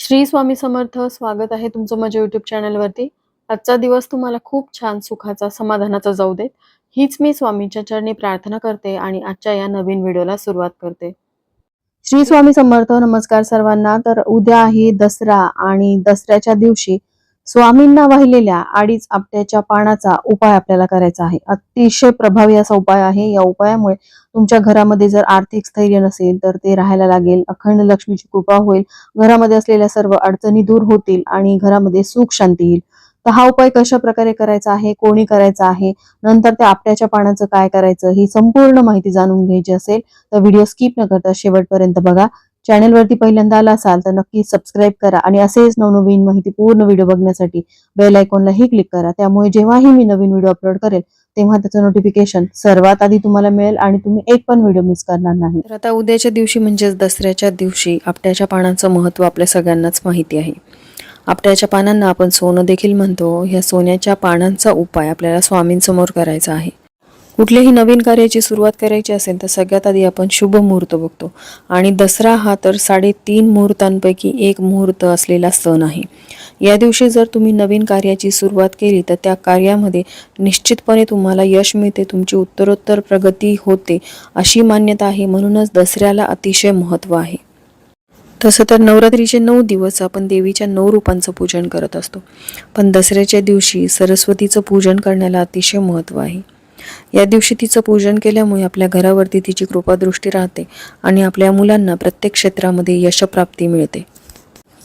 श्री स्वामी समर्थ स्वागत आहे तुमचं माझ्या युट्यूब चॅनलवरती आजचा दिवस तुम्हाला खूप छान सुखाचा समाधानाचा जाऊ देत. हीच मी स्वामींच्या चरणी प्रार्थना करते आणि आजच्या या नवीन व्हिडिओला सुरुवात करते. श्री स्वामी समर्थ नमस्कार सर्वांना. तर उद्या आहे दसरा आणि दसऱ्याच्या दिवशी स्वामींना वाहिलेल्या आडीच आपट्याच्या पानाचा उपाय आपल्याला करायचा आहे. अतिशय प्रभावी असा उपाय आहे. या उपायामुळे तुमच्या घरामध्ये जर आर्थिक स्थैर्य नसेल तर ते राहायला लागेल. अखंड लक्ष्मीची कृपा होईल. घरामध्ये असलेल्या सर्व अडचणी दूर होतील आणि घरामध्ये सुख शांती येईल. तर हा उपाय कशा प्रकारे करायचा आहे? कोणी करायचा आहे? नंतर त्या आपट्याच्या पानाचं काय करायचं? ही संपूर्ण माहिती जाणून घ्यायची असेल तर व्हिडिओ स्किप न करता शेवटपर्यंत बघा. चॅनलवरती पहिल्यांदा आला असाल तर नक्की सबस्क्राईब करा आणि असेच नवनवीन माहिती पूर्ण व्हिडिओ बघण्यासाठी बेल आयकॉनलाही क्लिक करा. त्यामुळे जेव्हाही मी नवीन व्हिडिओ अपलोड करेल तेव्हा त्याचं नोटिफिकेशन सर्वात आधी तुम्हाला मिळेल आणि तुम्ही एक पण व्हिडिओ मिस करणार नाही. तर आता उद्याच्या दिवशी म्हणजेच दसऱ्याच्या दिवशी आपट्याच्या पानांचं महत्त्व आपल्या सगळ्यांनाच माहिती आहे. आपट्याच्या पानांना आपण सोनं देखील म्हणतो. ह्या सोन्याच्या पानांचा उपाय आपल्याला स्वामींसमोर करायचा आहे. कुठल्याही नवीन कार्याची सुरुवात करायची असेल तर सगळ्यात आधी आपण शुभ मुहूर्त बघतो. आणि दसरा हा तर साडेतीन मुहूर्तांपैकी एक मुहूर्त असलेला सण आहे. या दिवशी जर तुम्ही नवीन कार्याची सुरुवात केली तर त्या कार्यामध्ये निश्चितपणे तुम्हाला यश मिळते तुमची उत्तरोत्तर प्रगती होते अशी मान्यता आहे. म्हणूनच दसऱ्याला अतिशय महत्त्व आहे. तसं तर नवरात्रीचे नऊ दिवस आपण देवीच्या नऊ रूपांचं पूजन करत असतो. पण दसऱ्याच्या दिवशी सरस्वतीचं पूजन करण्याला अतिशय महत्त्व आहे. या दिवशी तिचं पूजन केल्यामुळे आपल्या घरावरती तिची कृपादृष्टी राहते आणि आपल्या मुलांना प्रत्येक क्षेत्रामध्ये यशप्राप्ती मिळते.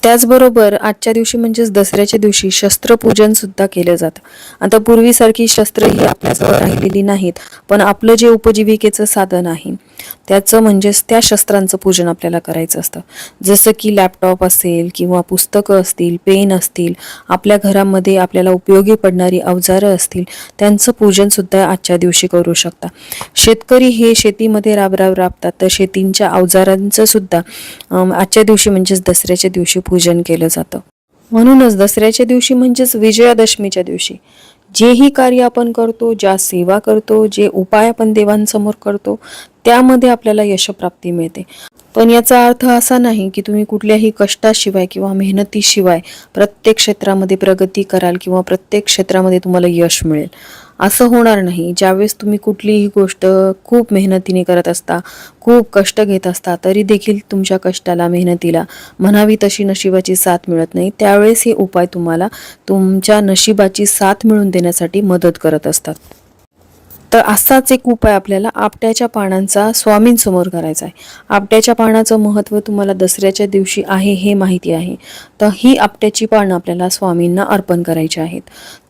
त्याचबरोबर आजच्या दिवशी म्हणजेच दसऱ्याच्या दिवशी शस्त्रपूजन सुद्धा केलं जातं. आता पूर्वीसारखी शस्त्र ही आपल्याजवळ राहिलेली नाहीत पण आपलं जे उपजीविकेचं साधन आहे त्याचं म्हणजेच त्या शस्त्रांचं पूजन आपल्याला करायचं असतं. जसं की लॅपटॉप असेल किंवा पुस्तकं असतील पेन असतील आपल्या घरामध्ये आपल्याला उपयोगी पडणारी अवजारं असतील त्यांचं पूजन सुद्धा आजच्या दिवशी करू शकता. शेतकरी हे शेतीमध्ये राबराब राबतात तर शेतींच्या अवजारांचं सुद्धा आजच्या दिवशी म्हणजेच दसऱ्याच्या दिवशी पूजन पूजन केलं जातं. म्हणूनच दसऱ्याच्या दिवशी म्हणजेच विजयादशमीच्या दिवशी जेही कार्य आपण करतो ज्या सेवा करतो जे उपाय आपण देवांसमोर करतो त्यामध्ये आपल्याला यशप्राप्ती मिळते. पण याचा अर्थ असा नाही की तुम्ही कुठल्याही कष्टाशिवाय किंवा मेहनतीशिवाय प्रत्येक क्षेत्रामध्ये प्रगती कराल किंवा प्रत्येक क्षेत्रामध्ये तुम्हाला यश मिळेल. असं होणार नाही. ज्यावेळेस तुम्ही कुठलीही गोष्ट खूप मेहनतीने करत असता खूप कष्ट घेत असता तरी देखील तुमच्या कष्टाला मेहनतीला म्हणावी तशी नशिबाची साथ मिळत नाही. त्यावेळेस हे उपाय तुम्हाला तुमच्या नशिबाची साथ मिळवून देण्यासाठी मदत करत असतात. तर असाच एक उपाय आपल्याला आपट्याच्या पानांचा स्वामींसमोर करायचा आहे. आपट्याच्या पानाचं महत्त्व तुम्हाला दसऱ्याच्या दिवशी आहे हे माहिती आहे. तर ही आपट्याची पानं आपल्याला स्वामींना अर्पण करायची आहेत.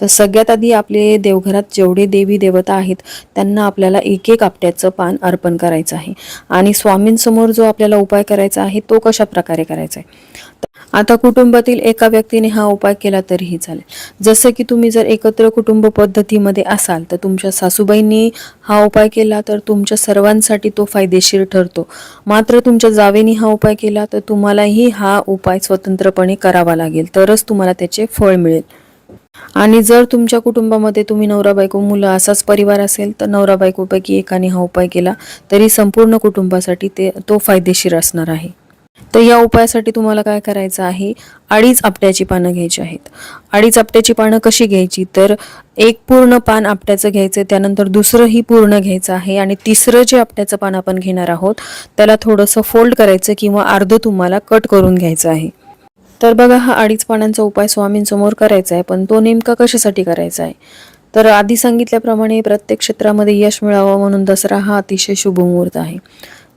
तर सगळ्यात आधी आपले देवघरात जेवढे देवी देवता आहेत त्यांना आपल्याला एक एक आपट्याचं पान अर्पण करायचं आहे. आणि स्वामींसमोर जो आपल्याला उपाय करायचा आहे तो कशा प्रकारे करायचा आहे? आता कुटुंबातील एका व्यक्तीने हा उपाय केला तरीही चालेल. जसं की तुम्ही जर एकत्र कुटुंब पद्धतीमध्ये असाल तर तुमच्या सासूबाईंनी हा उपाय केला तर तुमच्या सर्वांसाठी तो फायदेशीर ठरतो. मात्र तुमच्या जावेनी हा उपाय केला तर तुम्हालाही हा उपाय स्वतंत्रपणे करावा लागेल. तरच तुम्हाला त्याचे फळ मिळेल. आणि जर तुमच्या कुटुंबामध्ये तुम्ही नवरा बायको मुलं असाच परिवार असेल तर नवरा बायकोपैकी एकाने हा उपाय केला तरी संपूर्ण कुटुंबासाठी ते तो फायदेशीर असणार आहे. तर या उपायासाठी तुम्हाला काय करायचं आहे? अडीच आपट्याची पानं घ्यायची आहेत. अडीच आपट्याची पानं कशी घ्यायची? तर एक पूर्ण पान आपट्याचं घ्यायचं त्यानंतर दुसरंही पूर्ण घ्यायचं आहे आणि तिसरं जे आपट्याचं पान आपण घेणार आहोत त्याला थोडंसं फोल्ड करायचं किंवा अर्धं तुम्हाला कट करून घ्यायचं आहे. तर बघा हा अडीच पानांचा उपाय स्वामींसमोर करायचा आहे पण तो नेमका कशासाठी करायचा आहे? तर आधी सांगितल्याप्रमाणे प्रत्येक क्षेत्रामध्ये यश मिळावं म्हणून दसरा हा अतिशय शुभ मुहूर्त आहे.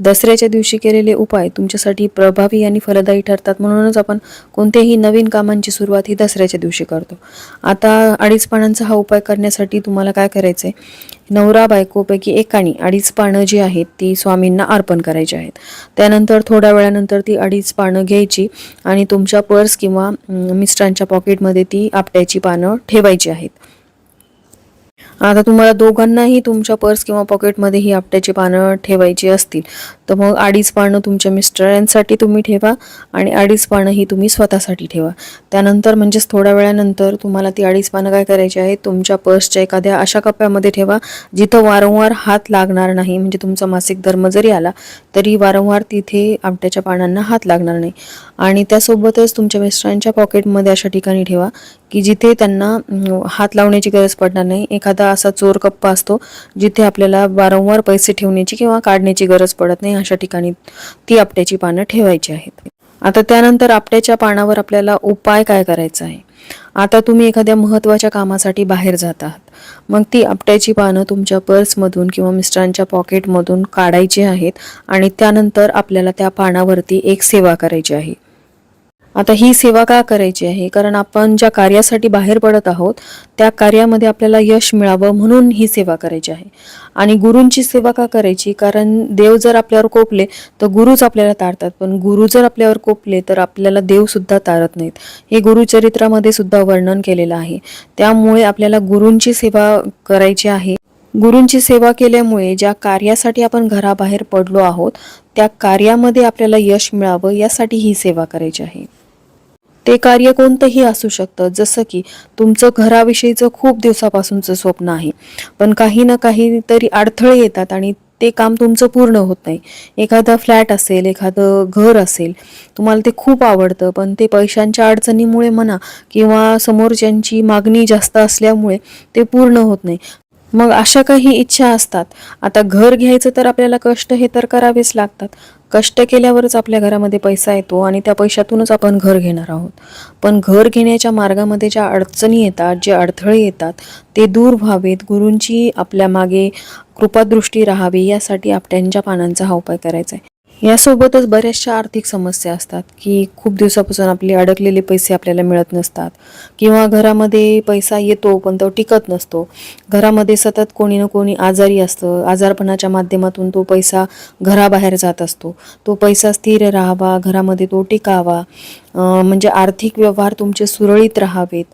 दसऱ्याच्या दिवशी केलेले उपाय तुमच्यासाठी प्रभावी आणि फलदायी ठरतात. म्हणूनच आपण कोणत्याही नवीन कामांची सुरुवात ही दसऱ्याच्या दिवशी करतो. आता अडीच पानांचा हा उपाय करण्यासाठी तुम्हाला काय करायचं आहे नवरा बायकोपैकी एकाने अडीच पानं जी आहेत ती स्वामींना अर्पण करायची आहेत. त्यानंतर थोड्या वेळानंतर ती अडीच पानं घ्यायची आणि तुमच्या पर्स किंवा मिस्टरांच्या पॉकेटमध्ये ती आपट्याची पानं ठेवायची आहेत. आता तुम्हाला दोघांनाही तुमच्या पर्स किंवा पॉकेटमध्ये ही आपट्याची पानं ठेवायची असतील. तर मग अडीच पानं तुमच्या मिस्टरांसाठी तुम्ही ठेवा आणि अडीच पानं ही तुम्ही स्वतःसाठी ठेवा. त्यानंतर म्हणजेच थोड्या वेळानंतर तुम्हाला ती अडीच पानं काय करायची आहेत? तुमच्या पर्सच्या एखाद्या अशा कप्प्यामध्ये ठेवा जिथं वारंवार हात लागणार नाही. म्हणजे तुमचा मासिक धर्म जरी आला तरी वारंवार तिथे आपट्याच्या पानांना हात लागणार नाही. आणि त्यासोबतच तुमच्या मिस्टरांच्या पॉकेटमध्ये अशा ठिकाणी ठेवा की जिथे त्यांना हात लावण्याची गरज पडणार नाही. एखादा असा चोर कप्पा असतो जिथे आपल्याला वारंवार पैसे ठेवण्याची किंवा काढण्याची गरज पडत नाही अशा ठिकाणी ती आपट्याची पानं ठेवायची आहेत. आता त्यानंतर आपट्याच्या पानावर आपल्याला उपाय काय करायचा आहे? आता तुम्ही एखाद्या महत्त्वाच्या कामासाठी बाहेर जात आहात. मग ती आपट्याची पानं तुमच्या पर्समधून किंवा मिस्टरांच्या पॉकेटमधून काढायची आहेत आणि त्यानंतर आपल्याला त्या पानावरती एक सेवा करायची आहे. आता ही सेवा का करायची आहे? कारण आपण ज्या कार्यासाठी बाहेर पडत आहोत त्या कार्यामध्ये आपल्याला यश मिळावं म्हणून ही सेवा करायची आहे. आणि गुरूंची सेवा का करायची? कारण देव जर आपल्यावर कोपले तर गुरुच आपल्याला तारतात. पण गुरु जर आपल्यावर कोपले तर आपल्याला देवसुद्धा तारत नाहीत. हे गुरुचरित्रामध्ये सुद्धा वर्णन केलेलं आहे. त्यामुळे आपल्याला गुरूंची सेवा करायची आहे. गुरूंची सेवा केल्यामुळे ज्या कार्यासाठी आपण घराबाहेर पडलो आहोत त्या कार्यामध्ये आपल्याला यश मिळावं यासाठी ही सेवा करायची आहे. ते कार्य कोणतंही असू शकतं. जसं की तुमचं घराविषयीचं खूप दिवसापासूनचं स्वप्न आहे. पण काही ना काहीतरी अडथळे येतात आणि ते काम तुमचं पूर्ण होत नाही. एखादा फ्लॅट असेल एखादं घर असेल तुम्हाला ते खूप आवडतं. पण ते पैशांच्या अडचणीमुळे म्हणा किंवा समोरच्यांची मागणी जास्त असल्यामुळे ते पूर्ण होत नाही. मग अशा काही इच्छा असतात. आता घर घ्यायचं तर आपल्याला कष्ट हे तर करावेच लागतात. कष्ट केल्यावरच आपल्या घरामध्ये पैसा येतो आणि त्या पैशातूनच आपण घर घेणार आहोत. पण घर घेण्याच्या मार्गामध्ये ज्या अडचणी येतात जे अडथळे येतात ते दूर व्हावेत. गुरूंची आपल्या मागे कृपादृष्टी राहावी यासाठी आपट्यांच्या पानांचा हा उपाय करायचा आहे. यासोबतच बऱ्याचशा आर्थिक समस्या असतात की खूप दिवसापासून आपले अडकलेले पैसे आपल्याला मिळत नसतात. किंवा घरामध्ये पैसा येतो पण तो टिकत नसतो. घरामध्ये सतत कोणी ना कोणी आजारी असतं. आजारपणाच्या माध्यमातून तो पैसा घराबाहेर जात असतो. तो पैसा स्थिर राहावा घरामध्ये तो टिकावा. म्हणजे आर्थिक व्यवहार तुमचे सुरळीत राहावेत.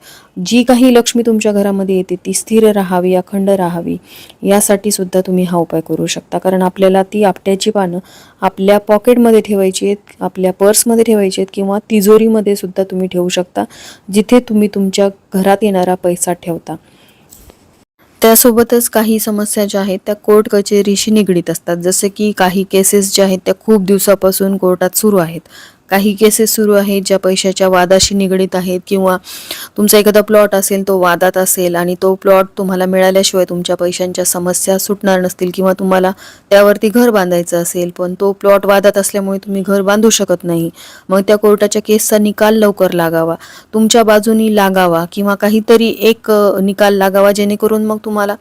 जी काही लक्ष्मी तुमच्या घरामध्ये येते ती स्थिर राहावी अखंड राहावी यासाठी सुद्धा तुम्ही हा उपाय करू शकता. कारण आपल्याला ती आपट्याची पानं आपल्या पॉकेटमध्ये ठेवायची आहेत आपल्या पर्समध्ये ठेवायची आहेत किंवा तिजोरीमध्ये सुद्धा तुम्ही ठेवू शकता जिथे तुम्ही तुमच्या घरात येणारा पैसा ठेवता. त्यासोबतच काही समस्या ज्या आहेत त्या कोर्ट कचेरीशी निगडीत असतात. जसे की काही केसेस ज्या आहेत त्या खूप दिवसापासून कोर्टात सुरू आहेत. काही केसेस सुरू आहेत ज्या पैशाच्या वादाशी निगडीत आहेत किंवा तुमचा एखादा प्लॉट असेल तो वादात असेल आणि तो प्लॉट तुम्हाला मिळाल्याशिवाय तुमच्या पैशांच्या समस्या सुटणार नसतील किंवा तुम्हाला त्यावरती घर बांधायचं असेल पण तो प्लॉट वादात असल्यामुळे तुम्ही घर बांधू शकत नाही मग त्या कोर्टाच्या केसचा निकाल लवकर लागावा तुमच्या बाजूनी लागावा किंवा काहीतरी एक निकाल लागावा जेणेकरून मग तुम्हाला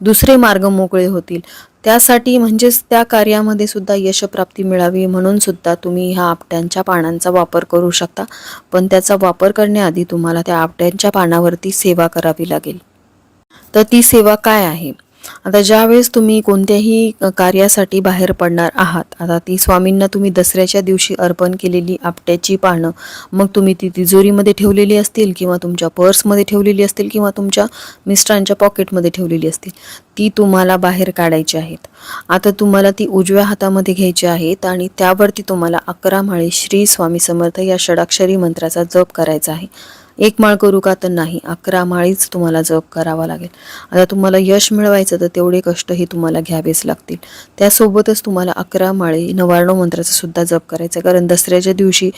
दुसरे मार्ग मोकळे होतील. त्यासाठी म्हणजेच त्या कार्यामध्ये सुद्धा यशप्राप्ती मिळावी म्हणून सुद्धा तुम्ही ह्या आपट्यांच्या पानांचा वापर करू शकता. पण त्याचा वापर करण्याआधी तुम्हाला त्या आपट्यांच्या पानावरती सेवा करावी लागेल. तर ती सेवा काय आहे? आता ज्यावेळेस तुम्ही कोणत्याही कार्यासाठी बाहेर पडणार आहात आता ती स्वामींना तुम्ही दसऱ्याच्या दिवशी अर्पण केलेली आपट्याची पानं मग तुम्ही ती तिजोरीमध्ये ठेवलेली असतील किंवा तुमच्या पर्समध्ये ठेवलेली असतील किंवा तुमच्या मिस्टरांच्या पॉकेटमध्ये ठेवलेली असतील ती तुम्हाला बाहेर काढायची आहेत. आता तुम्हाला ती उजव्या हातामध्ये घ्यायची आहेत आणि त्यावरती तुम्हाला अकरा माळी श्री स्वामी समर्थ या षडाक्षरी मंत्राचा जप करायचा आहे. एक माळ करू का तर नाही. अकरा माळीच तुम्हाला जप करावा लागेल. आता तुम्हाला यश मिळवायचं तर तेवढे कष्टही तुम्हाला घ्यावेच लागतील. त्यासोबतच तुम्हाला अकरा माळी नवार्णव मंत्राचा सुद्धा जप करायचा कारण दसऱ्याच्या दिवशी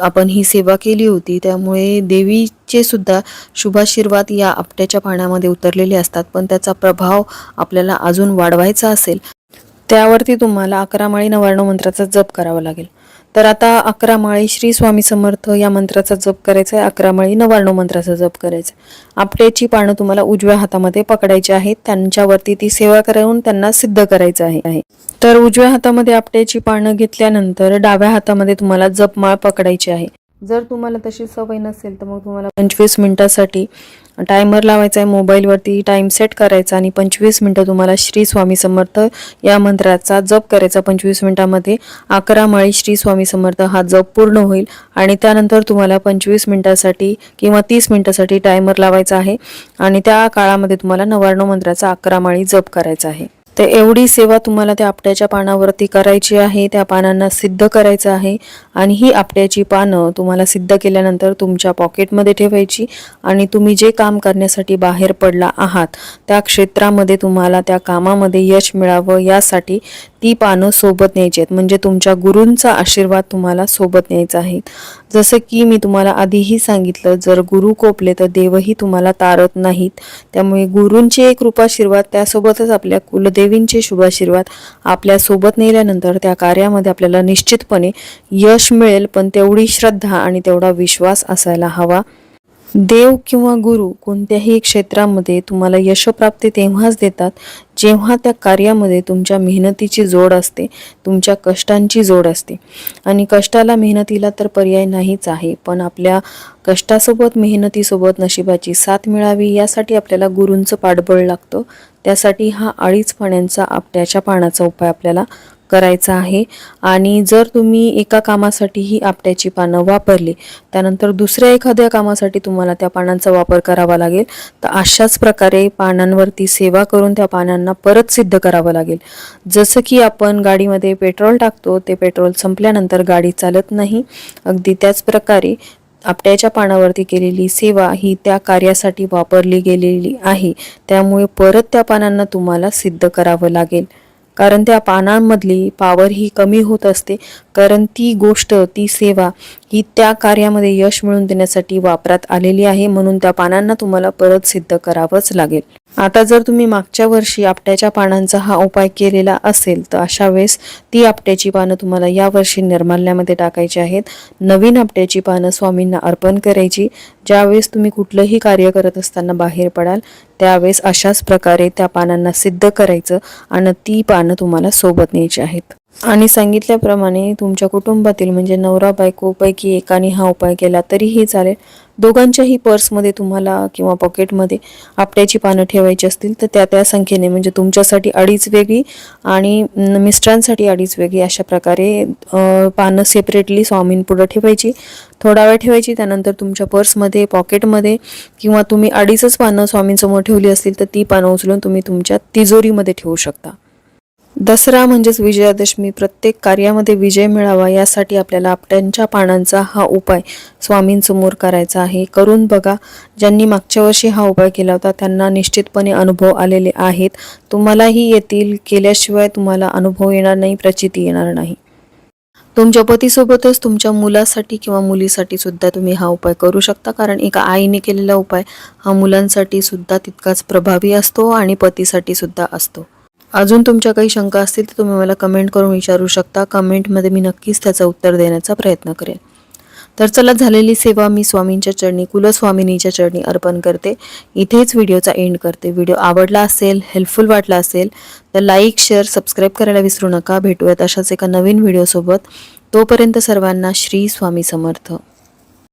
आपण ही सेवा केली होती. त्यामुळे देवीचे सुद्धा शुभाशीर्वाद या आपट्याच्या पाण्यामध्ये उतरलेले असतात. पण त्याचा प्रभाव आपल्याला अजून वाढवायचा असेल. त्यावरती तुम्हाला अकरा माळी नवार्णव मंत्राचा जप करावा लागेल. तर आता अकरा माळी श्री स्वामी समर्थ या मंत्राचा जप करायचा आहे. अकरा माळी नवार्णव मंत्राचा जप करायचा आहे. आपट्याची पानं तुम्हाला उजव्या हातामध्ये पकडायची आहेत. त्यांच्यावरती ती सेवा करून त्यांना सिद्ध करायचं आहे. आहे. तर उजव्या हातामध्ये आपट्याची पानं घेतल्यानंतर डाव्या हातामध्ये तुम्हाला जपमाळ पकडायची आहे. जर तुम्हाला तशी सवय नसेल तर मग तुम्हाला पंचवीस मिनिटासाठी टायमर लावायचा आहे मोबाईलवरती टाईम सेट करायचा आणि पंचवीस मिनटं तुम्हाला श्री स्वामी समर्थ या मंत्राचा जप करायचा. पंचवीस मिनटामध्ये अकरा माळी श्री स्वामी समर्थ हा जप पूर्ण होईल आणि त्यानंतर तुम्हाला पंचवीस मिनटासाठी किंवा तीस मिनटासाठी टायमर लावायचा आहे आणि त्या काळामध्ये तुम्हाला नवार्णव मंत्राचा अकरा माळी जप करायचा आहे. तर एवढी सेवा तुम्हाला त्या आपट्याच्या पानावरती करायची आहे त्या पानांना सिद्ध करायचं आहे आणि ही आपट्याची पानं तुम्हाला सिद्ध केल्यानंतर तुमच्या पॉकेटमध्ये ठेवायची आणि तुम्ही जे काम करण्यासाठी बाहेर पडला आहात त्या क्षेत्रामध्ये तुम्हाला त्या कामामध्ये यश मिळावं यासाठी ती पानं सोबत न्यायची आहेत. म्हणजे तुमच्या गुरूंचा आशीर्वाद तुम्हाला सोबत न्यायचा आहे. जसं की मी तुम्हाला आधीही सांगितलं जर गुरु कोपले तर देवही तुम्हाला तारत नाहीत. त्यामुळे गुरूंचे कृपाशीर्वाद त्यासोबतच आपल्या कुलदेवींचे शुभाशीर्वाद आपल्यासोबत नेल्यानंतर त्या कार्यामध्ये आपल्याला निश्चितपणे यश मिळेल. पण तेवढी श्रद्धा आणि तेवढा विश्वास असायला हवा. देव किंवा गुरु कोणत्याही क्षेत्रामध्ये तुम्हाला यशप्राप्ती तेव्हाच देतात जेव्हा त्या कार्यामध्ये तुमच्या मेहनतीची जोड असते तुमच्या कष्टांची जोड असते. आणि कष्टाला मेहनतीला तर पर्याय नाहीच आहे पण आपल्या कष्टासोबत मेहनतीसोबत नशिबाची साथ मिळावी यासाठी आपल्याला गुरूंचं पाठबळ लागतं. त्यासाठी हा अळीच पाण्याचा आपट्याच्या पानाचा उपाय आपल्याला करायचा आहे. आणि जर तुम्ही एका कामासाठी ही आपट्याची पानं वापरली त्यानंतर दुसऱ्या एखाद्या कामासाठी तुम्हाला त्या पानांचा वापर करावा लागेल. तर अशाच प्रकारे पानांवरती सेवा करून त्या पानांना परत सिद्ध करावं लागेल. जसं की आपण गाडीमध्ये पेट्रोल टाकतो ते पेट्रोल संपल्यानंतर गाडी चालत नाही. अगदी त्याच प्रकारे आपट्याच्या पानावरती केलेली सेवा ही त्या कार्यासाठी वापरली गेलेली आहे. त्यामुळे परत त्या पानांना तुम्हाला सिद्ध करावं लागेल. कारण त्या पानांमधली पावर ही कमी होत असते. कारण ती गोष्ट ती सेवा ही त्या कार्यामध्ये यश मिळवून देण्यासाठी वापरात आलेली आहे. म्हणून त्या पानांना तुम्हाला परत सिद्ध करावंच लागेल. आता जर तुम्ही मागच्या वर्षी आपट्याच्या पानांचा हा उपाय केलेला असेल तर अशा वेळेस ती आपट्याची पानं तुम्हाला या वर्षी निर्माल्यामध्ये टाकायची आहेत. नवीन आपट्याची पानं स्वामींना अर्पण करायची. ज्यावेळेस तुम्ही कुठलंही कार्य करत असताना बाहेर पडाल त्यावेळेस अशाच प्रकारे त्या पानांना सिद्ध करायचं आणि ती पानं तुम्हाला सोबत न्यायची आहेत. आणि सांगितल्याप्रमाणे तुमच्या कुटुंबातील म्हणजे नवरा बायकोपैकी एकाने हा उपाय केला तरीही चालेल. दोघांच्याही पर्समध्ये तुम्हाला किंवा पॉकेटमध्ये आपट्याची पानं ठेवायची असतील तर त्या त्या संख्येने म्हणजे तुमच्यासाठी अडीच वेगळी आणि मिस्टरांसाठी अडीच वेगळी अशा प्रकारे पानं सेपरेटली स्वामींपुढं ठेवायची. थोडा वेळ ठेवायची त्यानंतर तुमच्या पर्समध्ये पॉकेटमध्ये किंवा तुम्ही अडीचच पानं स्वामींसमोर ठेवली असतील तर ती पानं उचलून तुम्ही तुमच्या तिजोरीमध्ये ठेवू शकता. दसरा म्हणजेच विजयादशमी प्रत्येक कार्यामध्ये विजय मिळावा यासाठी आपल्याला आपट्यांच्या पानांचा हा उपाय स्वामींसमोर करायचा आहे. करून बघा ज्यांनी मागच्या वर्षी हा उपाय केला होता त्यांना निश्चितपणे अनुभव आलेले आहेत. तुम्हालाही येतील. केल्याशिवाय तुम्हाला अनुभव येणार नाही प्रचिती येणार नाही. तुमच्या पतीसोबतच तुमच्या मुलासाठी किंवा मुलीसाठी सुद्धा तुम्ही हा उपाय करू शकता कारण एका आईने केलेला उपाय हा मुलांसाठी सुद्धा तितकाच प्रभावी असतो आणि पतीसाठी सुद्धा असतो. अजून तुमच्या काही शंका असतील तर तुम्ही मला कमेंट करून विचारू शकता. कमेंटमध्ये मी नक्कीच त्याचं उत्तर देण्याचा प्रयत्न करेन. तर चला झालेली सेवा मी स्वामींच्या चरणी कुलस्वामिनीच्या चरणी अर्पण करते. इथेच व्हिडिओचा एंड करते. व्हिडिओ आवडला असेल हेल्पफुल वाटला असेल तर लाईक शेअर सबस्क्राईब करायला विसरू नका. भेटूयात अशाच एका नवीन व्हिडिओसोबत. तोपर्यंत सर्वांना श्री स्वामी समर्थ.